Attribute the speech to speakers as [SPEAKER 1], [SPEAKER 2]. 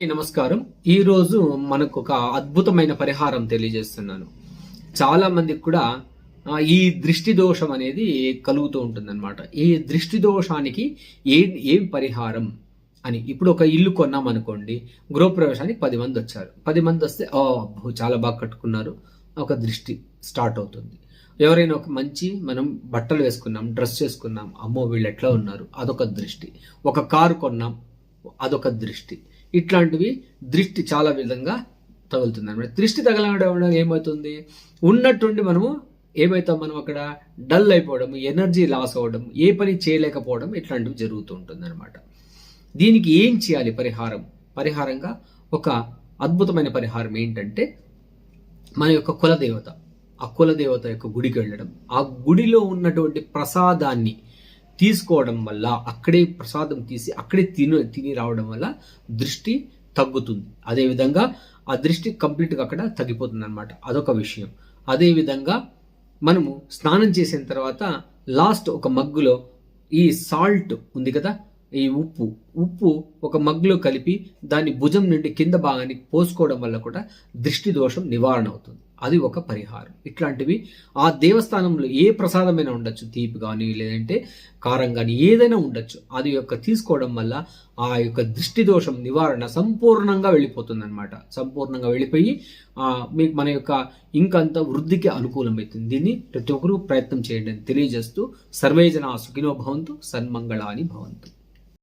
[SPEAKER 1] నమస్కారం. ఈ రోజు మనకు ఒక అద్భుతమైన పరిహారం తెలియజేస్తున్నాను. చాలా మందికి కూడా ఈ దృష్టి దోషం అనేది కలుగుతూ ఉంటుందన్నమాట. ఈ దృష్టి దోషానికి ఏ ఏం పరిహారం అని. ఇప్పుడు ఒక ఇల్లు కొన్నాం అనుకోండి గృహప్రవేశానికి పది మంది వచ్చారు. పది మంది వస్తే ఓ అబ్బో చాలా బాగా కట్టుకున్నారు. ఒక దృష్టి స్టార్ట్ అవుతుంది. ఎవరైనా ఒక మంచి మనం బట్టలు వేసుకున్నాం డ్రెస్ చేసుకున్నాం అమ్మో వీళ్ళు ఎట్లా ఉన్నారు? అదొక దృష్టి. ఒక కారు కొన్నాం అదొక దృష్టి. ఇట్లాంటివి దృష్టి చాలా విధంగా తగులుతుంది అనమాట దృష్టి తగలడం వల్ల ఏమవుతుంది? ఉన్నట్టుండి మనము ఏమవుతాం మనం అక్కడ? డల్ అయిపోవడం ఎనర్జీ లాస్ అవ్వడం ఏ పని చేయలేకపోవడం ఇట్లాంటివి జరుగుతూ ఉంటుంది అనమాట దీనికి ఏం చేయాలి పరిహారం? పరిహారంగా ఒక అద్భుతమైన పరిహారం ఏంటంటే మన యొక్క కులదేవత. ఆ కులదేవత యొక్క గుడికి వెళ్ళడం. ఆ గుడిలో ఉన్నటువంటి ప్రసాదాన్ని తీసుకోవడం వల్ల అక్కడే ప్రసాదం తీసి అక్కడే తిని తిని రావడం వల్ల దృష్టి తగ్గుతుంది. అదేవిధంగా ఆ దృష్టి కంప్లీట్గా అక్కడ తగ్గిపోతుంది అనమాట అదొక విషయం. అదేవిధంగా మనము స్నానం చేసిన తర్వాత లాస్ట్ ఒక మగ్గులో ఈ సాల్ట్ ఉంది కదా ఈ ఉప్పు ఉప్పు ఒక మగ్గులో కలిపి దాన్ని భుజం నుండి కింద భాగానికి పోసుకోవడం వల్ల కూడా దృష్టి దోషం నివారణ అవుతుంది. అది ఒక పరిహారం. ఇట్లాంటివి ఆ దేవస్థానంలో ఏ ప్రసాదమైనా ఉండొచ్చు. తీపి కానీ లేదంటే కారం కానీ ఏదైనా ఉండొచ్చు. అది యొక్క తీసుకోవడం వల్ల ఆ యొక్క దృష్టి దోషం నివారణ సంపూర్ణంగా వెళ్ళిపోతుంది అనమాట సంపూర్ణంగా వెళ్ళిపోయి మీకు మన యొక్క ఇంకంత వృద్ధికి అనుకూలమవుతుంది. దీన్ని ప్రతి ఒక్కరూ ప్రయత్నం చేయండి అని తెలియజేస్తూ సర్వేజన సుఖినో భవంతు సన్మంగళాని భవంతు.